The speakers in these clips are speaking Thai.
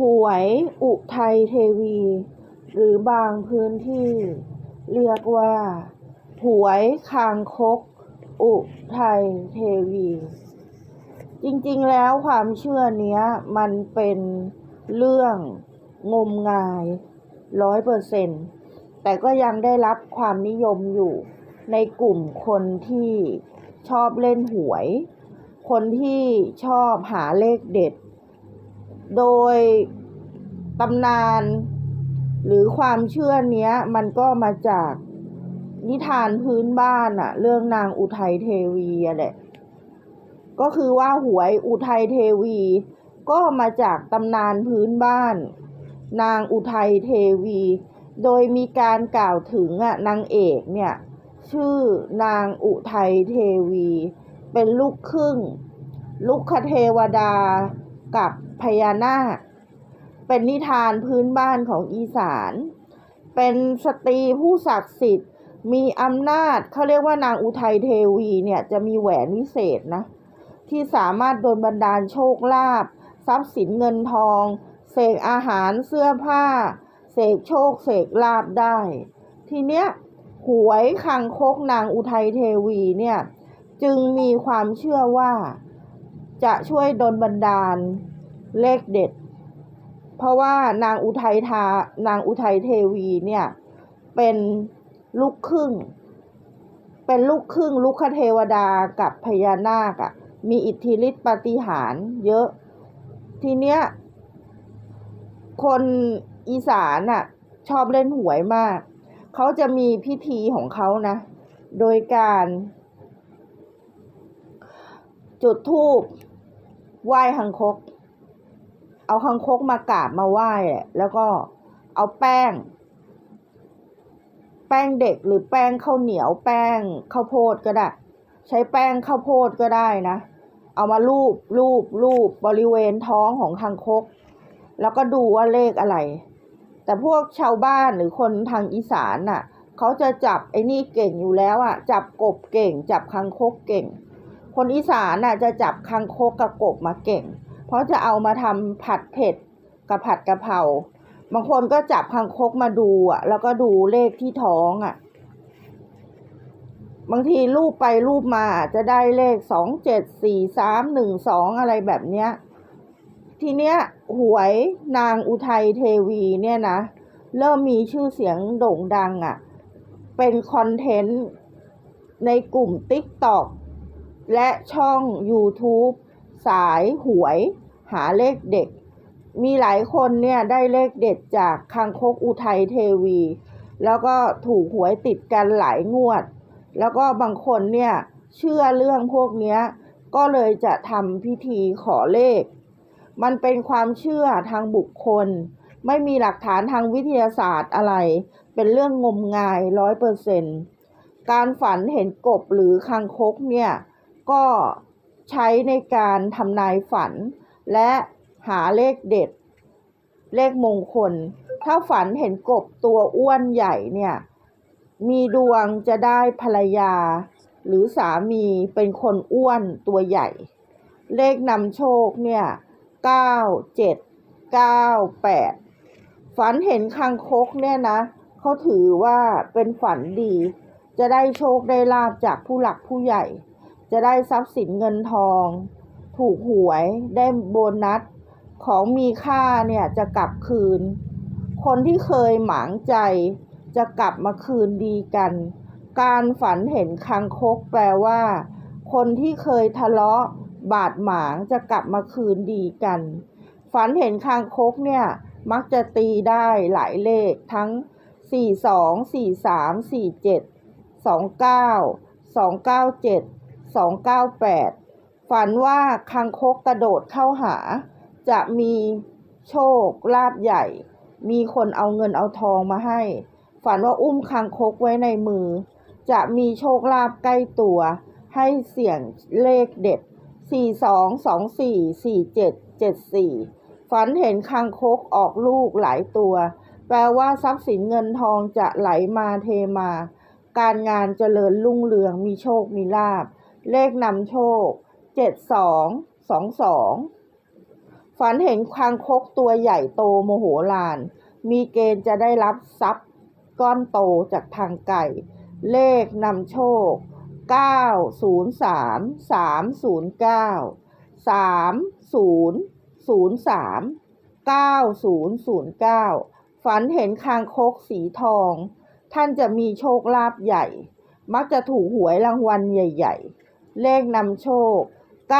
หวยอุทัยเทวี หรือบางพื้นที่ เรียกว่า หวยคางคก อุทัยเทวี จริงๆแล้วความเชื่อเนี้ย มันเป็นเรื่องงมงายร้อยเปอร์เซ็นต์แต่ก็ยังได้รับความนิยมอยู่ในกลุ่มคนที่ชอบเล่นหวย คนที่ชอบหาเลขเด็ด โดยตำนานหรือความเชื่อเนี้ย มันก็มาจากนิทานพื้นบ้านอะเรื่องนางอุทัยเทวีอะแหละก็คือว่าหวยอุทัยเทวี ก็มาจากตำนานพื้นบ้าน นางอุทัยเทวี โดยมีการกล่าวถึงอะนางเอกเนี่ย ชื่อนางอุทัยเทวี เป็นลูกครึ่งลุกคเทวดากับ พญานาค เป็นนิทานพื้นบ้านของอีสาน เป็นสตรีผู้ศักดิ์สิทธิ์ มีอำนาจเขาเรียกว่านางอุทัยเทวีเนี่ยจะมีแหวนวิเศษนะ ที่สามารถโดนบันดาลโชคลาภทรัพย์สินเงินทอง เสกอาหารเสื้อผ้า เสกโชค เสกลาภได้ ทีเนี้ยหวยคังคกนางอุทัยเทวีเนี่ย จึงมีความเชื่อว่าจะช่วยดลบันดาล เลขเด็ด เพราะว่านางอุทัยทานางอุทัยเทวีเนี่ย เป็นลูกครึ่ง เป็นลูกครึ่งลูกคเทวดากับพญานาคอะมีอิทธิฤทธิปฏิหารเยอะ ทีเนี้ย คนอีสานอะชอบเล่นหวยมาก เขาจะมีพิธีของเขานะ โดยการจุดธูปไหว้คังคก เอาคังคกมากราบมาไหว้แล้วก็เอาแป้ง แป้งเด็กหรือแป้งข้าวเหนียว แป้งข้าวโพดก็ได้ ใช้แป้งข้าวโพดก็ได้นะ เอามาลูบลูบลูบบริเวณท้องของคังคก แล้วก็ดูว่าเลขอะไร แต่พวกชาวบ้านหรือคนทางอีสานน่ะเขาจะจับไอ้นี่เก่งอยู่แล้วอะ จับกบเก่ง จับคังคกเก่ง คนอีสานน่ะจะจับคังคกกับกบมาเก่ง ราะจะเอามาทำผัดเผ็ดกับผัดกะเพราบางคนก็จับคังคกมาดูอะ แล้วก็ดูเลขที่ท้องอะ บางทีรูปไปรูปมาอาจจะได้เลขสองเจ็ดสี่สามหนึ่งสองอะไรแบบเนี้ย ทีเนี้ยหวยนางอุทัยเทวีเนี่ยนะ เริ่มมีชื่อเสียงโด่งดังอะ่ะ เป็นคอนเทนต์ในกลุ่ม TikTok และช่อง YouTube สายหวย หาเลขเด็ดมีหลายคนเนี่ยได้เลขเด็ดจากคังคกอุทัยเทวี แล้วก็ถูกหวยติดกันหลายงวด แล้วก็บางคนเนี่ยเชื่อเรื่องพวกนี้ก็เลยจะทำพิธีขอเลข มันเป็นความเชื่อทางบุคคล ไม่มีหลักฐานทางวิทยาศาสตร์อะไร เป็นเรื่องงมงายร้อยเปอร์เซนการฝันเห็นกบหรือคังคกเนี่ยก็ใช้ในการทำนายฝัน และหาเลขเด็ด เลขมงคล ถ้าฝันเห็นกบตัวอ้วนใหญ่เนี่ย มีดวงจะได้ภรรยา หรือสามีเป็นคนอ้วนตัวใหญ่ เลขนำโชคเนี่ยเก้าเจ็ดเก้าแปดฝันเห็นคังคกเนี่ยนะเขาถือว่าเป็นฝันดี จะได้โชคได้ลาบจากผู้หลักผู้ใหญ่ จะได้ทรัพย์สินเงินทอง ถูกหวยได้โบนัสของมีค่าเนี่ยจะกลับคืน คนที่เคยหมางใจจะกลับมาคืนดีกัน การฝันเห็นคังคกแปลว่า คนที่เคยทะเลาะบาดหมางจะกลับมาคืนดีกัน ฝันเห็นคางคกเนี่ยมักจะตีได้หลายเลขทั้ง 42 43 47 29 297 298 ฝันว่าคังคกกระโดดเข้าหา จะมีโชคลาภใหญ่ มีคนเอาเงินเอาทองมาให้ ฝันว่าอุ้มคังคกไว้ในมือ จะมีโชคลาภใกล้ตัว ให้เสี่ยงเลขเด็ดสี่สองสองสี่สี่เจ็ดเจ็ดสี่ฝันเห็นคางคกออกลูกหลายตัว แปลว่าทรัพย์สินเงินทองจะไหลมาเทมา การงานเจริญรุ่งเรืองมีโชคมีลาบ เลขนำโชค เจ็ดสองสองสองฝัฝันเห็นคางคกตัวใหญ่โตโมโหลาน มีเกณฑ์จะได้รับทรัพย์ก้อนโตจากทางไก่ เลขนำโชค 903 309 3003 9009 ฝันเห็นคางคกสีทอง ท่านจะมีโชคลาภใหญ่ มักจะถูกหวยรางวัลใหญ่ ๆ เลขนำโชค 9559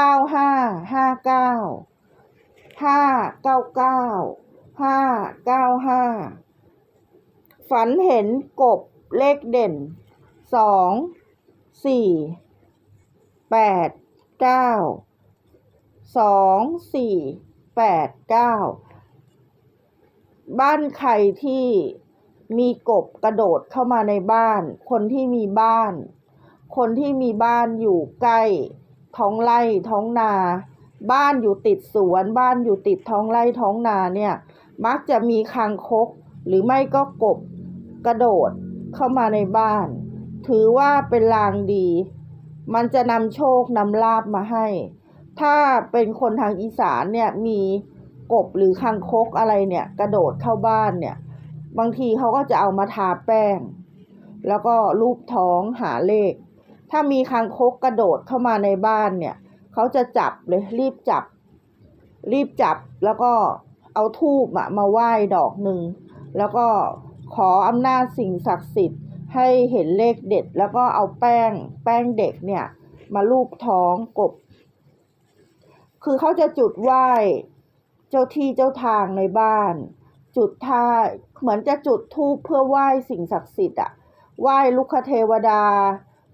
599 595ฝันเห็นกบเลขเด่นสองสี่แปดเก้าสองสี่แปดเก้าบ้านใครที่มีกบกระโดดเข้ามาในบ้าน คนที่มีบ้าน คนที่มีบ้านอยู่ใกล้ ท้องไร่ท้องนา บ้านอยู่ติดสวน บ้านอยู่ติดท้องไร่ท้องนาเนี่ย มักจะมีคางคก หรือไม่ก็กบกระโดดเข้ามาในบ้าน ถือว่าเป็นลางดี มันจะนำโชคนำลาบมาให้ ถ้าเป็นคนทางอีสานเนี่ยมีกบหรือคางคกอะไรเนี่ย กระโดดเข้าบ้านเนี่ย บางทีเขาก็จะเอามาทาแป้ง แล้วก็ลูบท้องหาเลข ถ้ามีคางคกกระโดดเข้ามาในบ้านเนี่ย เขาจะจับเลยรีบจับ รีบจับแล้วก็เอาทูบอะมาไหว้ดอกหนึ่ง แล้วก็ขออำนาจสิ่งศักดิ์สิทธิ์ให้เห็นเลขเด็ด แล้วก็เอาแป้งแป้งเด็กเนี่ย มาลูบท้องกบ คือเขาจะจุดไหว้เจ้าที่เจ้าทางในบ้าน จุดท่าเหมือนจะจุดธูปเพื่อไหว้สิ่งศักดิ์สิทธิ์อะไหว้ลุกเทวดา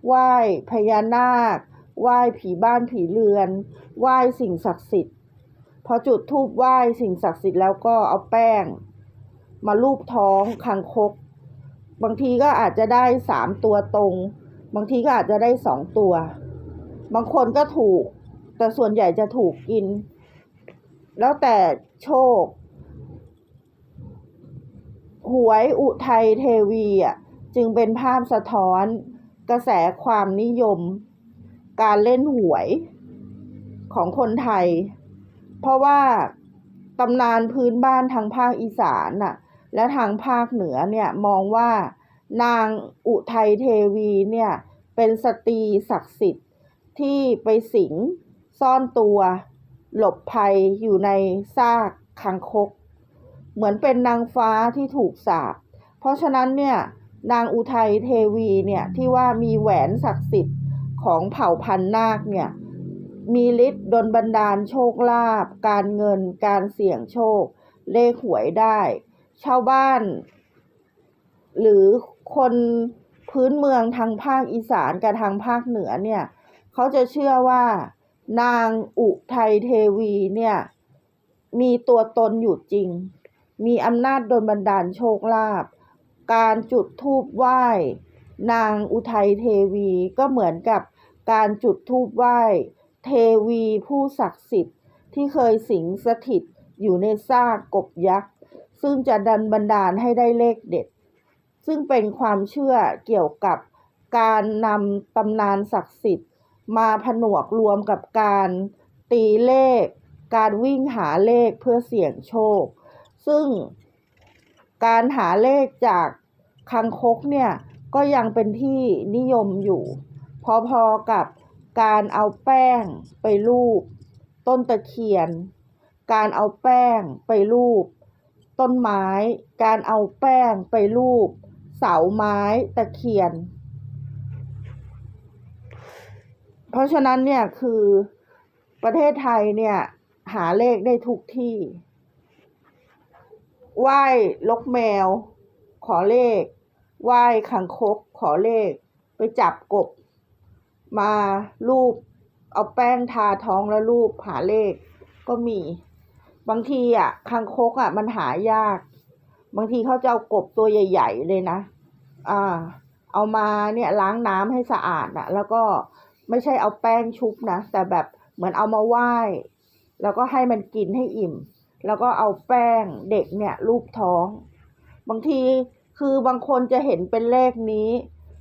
ไหว้พญานาค ไหว้ผีบ้านผีเรือน ไหว้สิ่งศักดิ์สิทธิ์ พอจุดธูปไหว้สิ่งศักดิ์สิทธิ์แล้วก็เอาแป้ง มาลูบท้องคางคก บางทีก็อาจจะได้สามตัวตรง บางทีก็อาจจะได้สองตัว บางคนก็ถูก แต่ส่วนใหญ่จะถูกกิน แล้วแต่โชคหวยอุทัยเทวีอะจึงเป็นภาพสะท้อน กระแสความนิยม การเล่นหวยของคนไทย เพราะว่าตำนานพื้นบ้านทางภาคอีสานน่ะ และทางภาคเหนือเนี่ยมองว่านางอุทัยเทวีเนี่ยเป็นสตรีศักดิ์สิทธิ์ที่ไปสิงซ่อนตัว หลบภัยอยู่ในซากคางคก เหมือนเป็นนางฟ้าที่ถูกสาปเพราะฉะนั้นเนี่ย นางอุทัยเทวีเนี่ยที่ว่ามีแหวนศักดิ์สิทธิ์ของเผ่าพันธุ์นาคเนี่ยมีฤทธิ์ดลบันดาลโชคลาภการเงินการเสี่ยงโชค เลขหวยได้ ชาวบ้าน หรือคนพื้นเมืองทางภาคอีสานกับทางภาคเหนือเนี่ยเขาจะเชื่อว่านางอุทัยเทวีเนี่ยมีตัวตนอยู่จริง มีอำนาจดลบันดาลโชคลาภ การจุดธูปไหว้ นางอุทัยเทวีก็เหมือนกับการจุดธูปไหว้ เทวีผู้ศักดิ์สิทธิ์ที่เคยสิงสถิตอยู่ในซากกบยักษ์ ซึ่งจะดันบันดาลให้ได้เลขเด็ด ซึ่งเป็นความเชื่อเกี่ยวกับการนำตำนานศักดิ์สิทธิ์ มาผนวกรวมกับการตีเลข การวิ่งหาเลขเพื่อเสี่ยงโชค ซึ่ง การหาเลขจากคังคกเนี่ยก็ยังเป็นที่นิยมอยู่ พอๆกับการเอาแป้งไปรูปต้นตะเคียน การเอาแป้งไปรูปต้นไม้ การเอาแป้งไปรูปเสาไม้ตะเคียน เพราะฉะนั้นเนี่ยคือประเทศไทยเนี่ยหาเลขได้ทุกที่ ไหว้ลกแมว ขอเลข ไหว้ขังคก ขอเลข ไปจับกบ มารูป เอาแป้งทาท้องแล้วรูปหาเลข ก็มี บางทีอะคังคกอะ มันหายาก บางทีเขาจะเอากบตัวใหญ่ ๆ เลยนะ อ่า เอามาเนี่ยล้างน้ำให้สะอาดอะ แล้วก็ไม่ใช่เอาแป้งชุบนะ แต่แบบเหมือนเอามาไหว้ แล้วก็ให้มันกินให้อิ่ม แล้วก็เอาแป้งเด็กเนี่ยลูบท้อง บางทีคือบางคนจะเห็นเป็นเลขนี้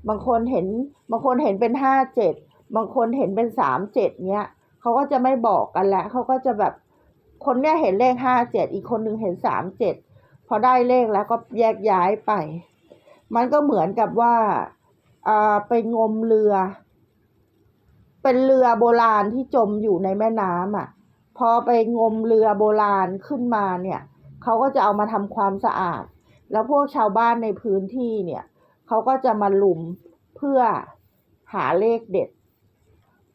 บางคนเห็นบางคนเห็นเป็นห้าเจ็ดบางคนเห็นเป็นสามเจ็ดเนี้ยเขาก็จะไม่บอกกันแล้วเขาก็จะแบบคนเนี้ยเห็นเลขห้าเจ็ดอีกคนหนึ่งเห็นสามเจ็ดพอได้เลขแล้วก็แยกย้ายไป มันก็เหมือนกับว่าอ่าไปงมเรือ เป็นเรือโบราณที่จมอยู่ในแม่น้ำอะ พอไปงมเรือโบราณขึ้นมาเนี่ยเขาก็จะเอามาทำความสะอาด แล้วพวกชาวบ้านในพื้นที่เนี่ยเขาก็จะมาลุมเพื่อหาเลขเด็ด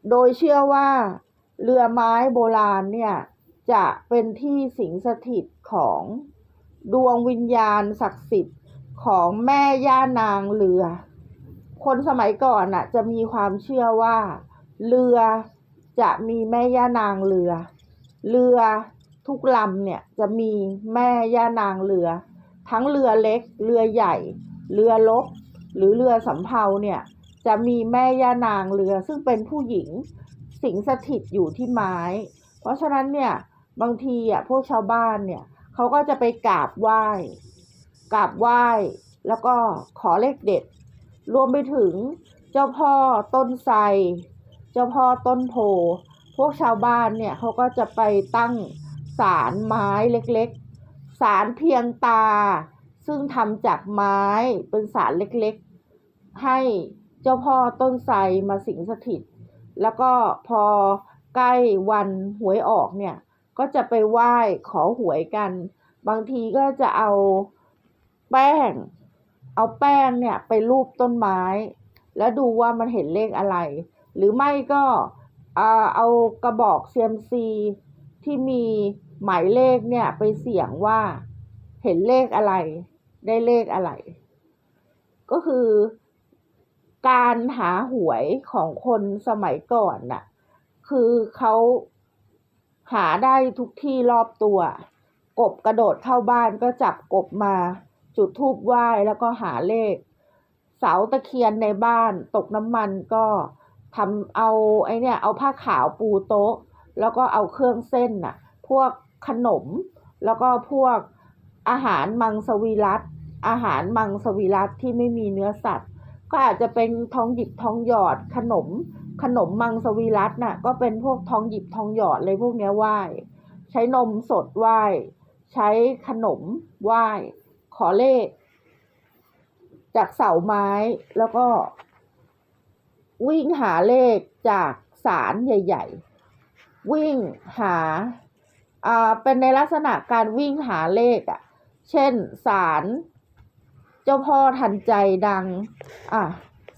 โดยเชื่อว่าเรือไม้โบราณเนี่ยจะเป็นที่สิงสถิตของดวงวิญญาณศักดิ์สิทธิ์ของแม่ย่านางเรือ คนสมัยก่อนน่ะจะมีความเชื่อว่า เรือจะมีแม่ย่านางเรือ เรือทุกลำเนี่ยจะมีแม่ย่านางเรือ ทั้งเรือเล็ก เรือใหญ่ เรือลบหรือเรือสำเภาเนี่ยจะมีแม่ย่านางเรือ ซึ่งเป็นผู้หญิงสิงสถิตอยู่ที่ไม้ เพราะฉะนั้นเนี่ยบางทีอะพวกชาวบ้านเนี่ยเขาก็จะไปกราบไหว้กราบไหว้ แล้วก็ขอเลขเด็ด รวมไปถึงเจ้าพ่อต้นไทรเจ้าพ่อต้นโพ พวกชาวบ้านเนี่ยเขาก็จะไปตั้งศาลไม้เล็กๆศาลเพียงตา ซึ่งทำจากไม้เป็นศาลเล็กๆ ให้เจ้าพ่อต้นไทรมาสิงสถิต แล้วก็พอใกล้วันหวยออกเนี่ย ก็จะไปไหว้ขอหวยกัน บางทีก็จะเอาแป้ง เอาแป้งเนี่ยไปรูปต้นไม้ แล้วดูว่ามันเห็นเลขอะไร หรือไม่ก็ เอากระบอกเซียมซีที่มีหมายเลขเนี่ยไปเสี่ยงว่าเห็นเลขอะไร ได้เลขอะไร ก็คือการหาหวยของคนสมัยก่อนน่ะ คือเขาหาได้ทุกที่รอบตัว กบกระโดดเข้าบ้านก็จับกบมา จุดธูปไหว้แล้วก็หาเลข เสาตะเคียนในบ้านตกน้ำมันก็ ทำเอาไอเนี่ยเอาผ้าขาวปูโต๊ะ แล้วก็เอาเครื่องเส้นน่ะพวกขนม แล้วก็พวกอาหารมังสวิรัตอาหารมังสวิรัตที่ไม่มีเนื้อสัตว์ ก็อาจจะเป็นทองหยิบทองหยอดขนม ขนมมังสวิรัตน่ะก็เป็นพวกทองหยิบทองหยอดเลยพวกเนี้ยไหว้ใช้นมสดไหว้ใช้ขนมไหว้ขอเลข จากเสาไม้แล้วก็ วิ่งหาเลขจากศาลใหญ่ ๆ วิ่งหาอ่าเป็นในลักษณะการวิ่งหาเลขอะ เช่นศาลเจ้าพ่อทันใจดังอะ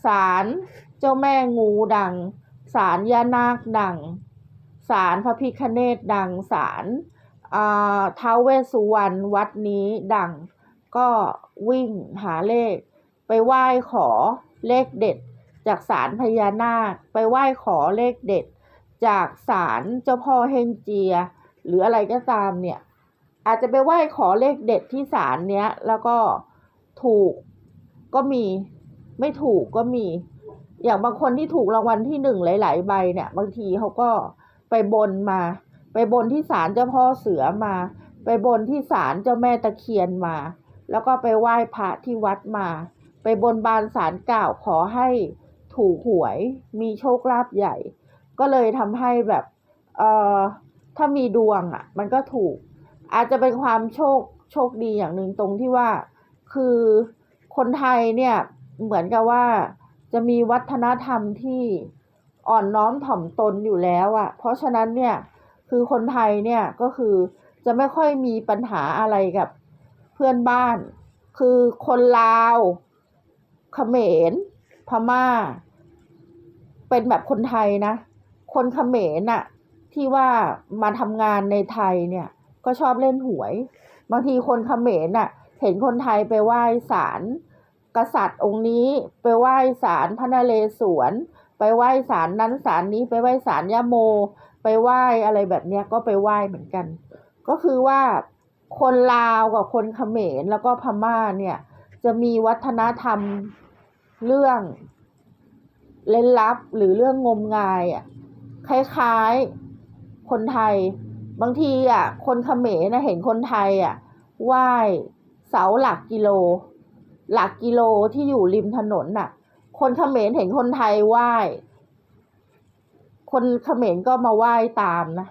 ศาลเจ้าแม่งูดังศาลย่านาคดังศาลพระพิคเนตดังศาลอ่าท้าวเวสุวรรณวัดนี้ดัง ก็วิ่งหาเลข ไปไหว้ขอเลขเด็ด จากศาลพญานาคไปไหว้ขอเลขเด็ด จากศาลเจ้าพ่อเฮงเจีย หรืออะไรก็ตามเนี่ย อาจจะไปไหว้ขอเลขเด็ดที่ศาลเนี้ย แล้วก็ถูกก็มีไม่ถูกก็มี อย่างบางคนที่ถูกรางวัลที่หนึ่งหลาย ๆ ใบเนี่ย บางทีเขาก็ไปบนมา ไปบนที่ศาลเจ้าพ่อเสือมา ไปบนที่ศาลเจ้าแม่ตะเคียนมา แล้วก็ไปไหว้พระที่วัดมา ไปบนบานศาลกล่าวขอให้ ถูกหวย มีโชคลาภใหญ่ ก็เลยทำให้แบบเอ่อถ้ามีดวงอะ มันก็ถูก อาจจะเป็นความโชคโชคดีอย่างหนึ่งตรงที่ว่า คือคนไทยเนี่ยเหมือนกับว่าจะมีวัฒนธรรมที่อ่อนน้อมถ่อมตนอยู่แล้วอะ่ะ เพราะฉะนั้นเนี่ยคือคนไทยเนี่ยก็คือจะไม่ค่อยมีปัญหาอะไรกับเพื่อนบ้าน คือคนลาว เขมร พม่า เป็นแบบคนไทยนะ คนเขมรน่ะ ที่ว่ามาทำงานในไทยเนี่ย ก็ชอบเล่นหวย บางทีคนเขมรน่ะ เห็นคนไทยไปไหว้ศาลกษัตริย์องค์นี้ไปไหว้ศาลพระนเรศวร ไปไหว้ศาลนั้นศาลนี้ไปไหว้ศาลยะโม ไปไหว้อะไรแบบเนี้ยก็ไปไหว้เหมือนกัน ก็คือว่าคนลาวกับคนเขมรแล้วก็พม่าเนี่ย จะมีวัฒนธรรมเรื่อง เล่นลับหรือเรื่องงมงายอะคล้ายๆคนไทย บางทีอะ คนเขมรนะเห็นคนไทยอะไหว้เสาหลักกิโล หลักกิโลที่อยู่ริมถนนน่ะ คนเขมรเห็นคนไทยไหว้ คนเขมรก็มาไหว้ตามนะ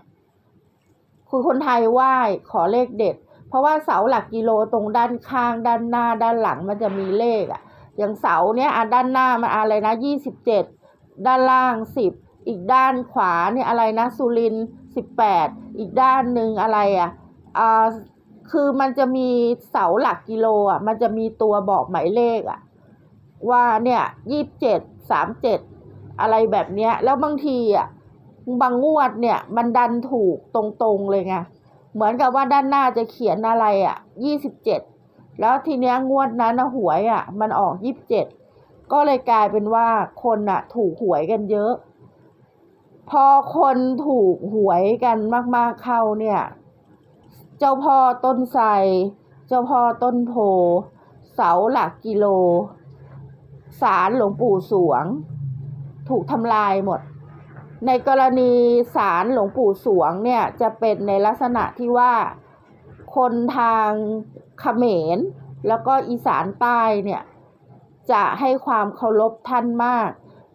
คือคนไทยไหว้ขอเลขเด็ด เพราะว่าเสาหลักกิโลตรงด้านข้าง ด้านหน้าด้านหลังมันจะมีเลขอะ อย่างเสาเนี้ยอะด้านหน้ามันอะไรนะยี่สิบเจ็ดด้านล่างสิบอีกด้านขวาเนี่ยอะไรนะสุรินสิบแปดอีกด้านหนึ่งอะไรอะอ่าคือมันจะมีเสาหลักกิโลอะมันจะมีตัวบอกหมายเลขอะว่าเนี่ยยี่สิบเจ็ดสามเจ็ดอะไรแบบเนี้ยแล้วบางทีอะบางงวดเนี่ยมันดันถูกตรงๆเลยไงเหมือนกับว่าด้านหน้าจะเขียนอะไรอะยี่สิบเจ็ด แล้วทีเนี้ยงวดนั้นนะหวยอะ มันออกยี่สิบเจ็ดก็เลยกลายเป็นว่าคนอะ ถูกหวยกันเยอะ พอคนถูกหวยกันมาก ๆเข้าเนี่ย เจ้าพ่อต้นไทรเจ้าพ่อต้นโพเสาหลักกิโลศาลหลวงปู่สวง ถูกทำลายหมด ในกรณีศาลหลวงปู่สวงเนี่ยจะเป็นในลักษณะที่ว่าคนทาง เขมร แล้วก็อีสานใต้เนี่ยจะให้ความเคารพท่านมาก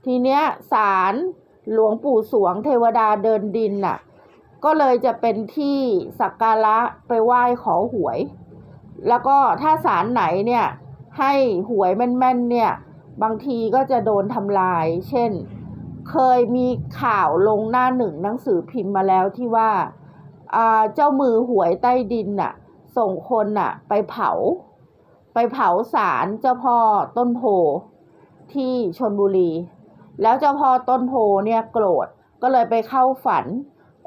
ทีเนี้ยศาลหลวงปู่สวงเทวดาเดินดินน่ะก็เลยจะเป็นที่สักการะไปไหว้ขอหวย แล้วก็ถ้าศาลไหนเนี่ยให้หวยแม่นๆเนี่ยบางทีก็จะโดนทำลาย เช่น เคยมีข่าวลงหน้าหนึ่งหนังสือพิมพ์มาแล้วที่ว่าอ่าเจ้ามือหวยใต้ดินน่ะ ส่งคนน่ะ ไปเผา ไปเผาศาลเจ้าพ่อต้นโพที่ชนบุรี แล้วเจ้าพ่อต้นโพเนี่ยโกรธก็เลยไปเข้าฝัน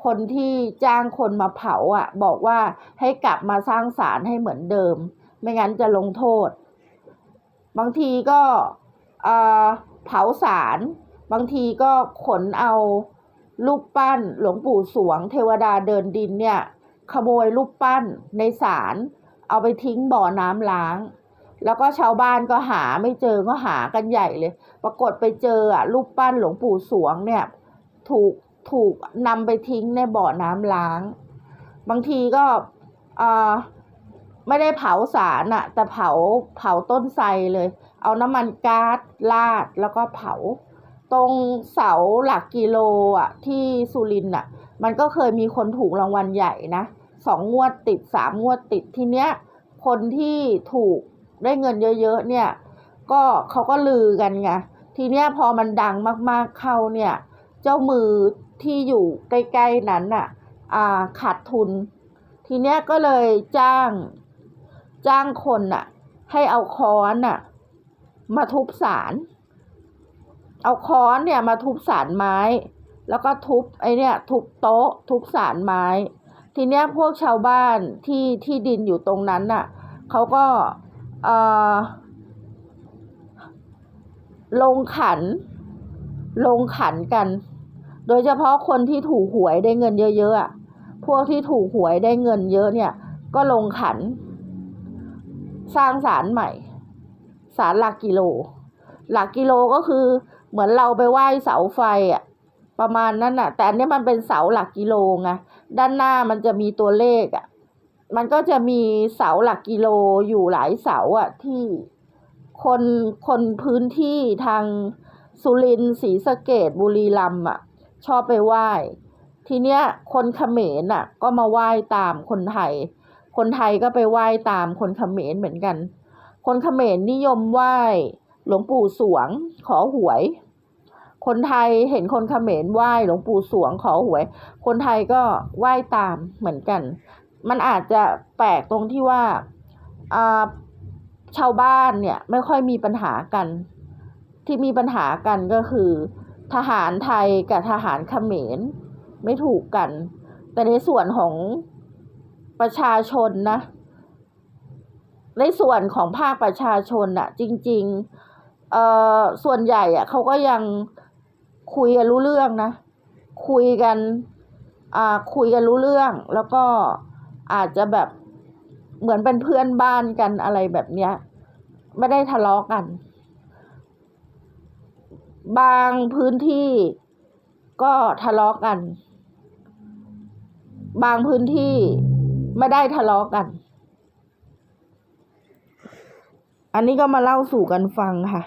คนที่จ้างคนมาเผาอะ บอกว่าให้กลับมาสร้างศาลให้เหมือนเดิม ไม่งั้นจะลงโทษ บางทีก็เผาศาลบางทีก็ขนเอารูปปั้นหลวงปู่สวงเทวดาเดินดินเนี่ย ขโมยรูปปั้นในศาลเอาไปทิ้งบ่อน้ำล้าง แล้วก็ชาวบ้านก็หาไม่เจอก็หากันใหญ่เลย ปรากฏไปเจออะรูปปั้นหลวงปู่สวงเนี่ย ถูกถูกนำไปทิ้งในบ่อน้ำล้าง บางทีก็อ่าไม่ได้เผาสารอะแต่เผาเผาต้นไทรเลย เอาน้ำมันก๊าซราดแล้วก็เผา ตรงเสาหลักกิโลอะที่สุรินทร์อะ มันก็เคยมีคนถูกรางวัลใหญ่นะสองงวดติดสามงวดติดทีเนี้ย คนที่ถูกได้เงินเยอะๆเนี่ย ก็เขาก็ลือกันไงทีเนี้ยพอมันดังมากๆเข้าเนี่ย เจ้ามือที่อยู่ใกล้ๆนั้นน่ะอ่าขาดทุน ทีเนี้ยก็เลยจ้าง จ้างคนน่ะ ให้เอาค้อนน่ะ มาทุบสาร เอาค้อนเนี่ยมาทุบสารไม้ แล้วก็ทุบไอเนี่ยทุบโต๊ะ ทุบสารไม้ ทีเนี้ยพวกชาวบ้านที่ที่ดินอยู่ตรงนั้นน่ะเขาก็เอ่อลงขัน ลงขันกัน โดยเฉพาะคนที่ถูกหวยได้เงินเยอะๆอะพวกที่ถูกหวยได้เงินเยอะเนี่ย ก็ลงขัน สร้างศาลใหม่ศาลหลักกิโล หลักกิโลก็คือเหมือนเราไปไหว้เสาไฟอะ ประมาณนั้นน่ะแต่อันเนี้ยมันเป็นเสาหลักกิโลไงด้านหน้ามันจะมีตัวเลขอะมันก็จะมีเสาหลักกิโลอยู่หลายเสาอะที่คนคนพื้นที่ทางสุรินทร์ศรีสะเกดบุรีรัมย์อะชอบไปไหว้ ทีเนี้ยคนเขมรน่ะก็มาไหว้ตามคนไทย คนไทยก็ไปไหว้ตามคนเขมรเหมือนกัน คนเขมรนิยมไหว้หลวงปู่สวงขอหวย คนไทยเห็นคนเขมรไหว้หลวงปู่สวงขอหวย คนไทยก็ไหว้ตามเหมือนกัน มันอาจจะแปลกตรงที่ว่าชาวบ้านเนี่ยไม่ค่อยมีปัญหากัน ที่มีปัญหากันก็คือ ทหารไทยกับทหารเขมรไม่ถูกกัน แต่ในส่วนของประชาชนนะ ในส่วนของภาคประชาชนอะจริง ๆ เอ่อส่วนใหญ่อะเขาก็ยัง คุยกันรู้เรื่องนะ คุยกันอ่าคุยกันรู้เรื่อง แล้วก็อาจจะแบบเหมือนเป็นเพื่อนบ้านกันอะไรแบบเนี้ย ไม่ได้ทะเลาะกัน บางพื้นที่ก็ทะเลาะกัน บางพื้นที่ไม่ได้ทะเลาะกัน อันนี้ก็มาเล่าสู่กันฟังค่ะ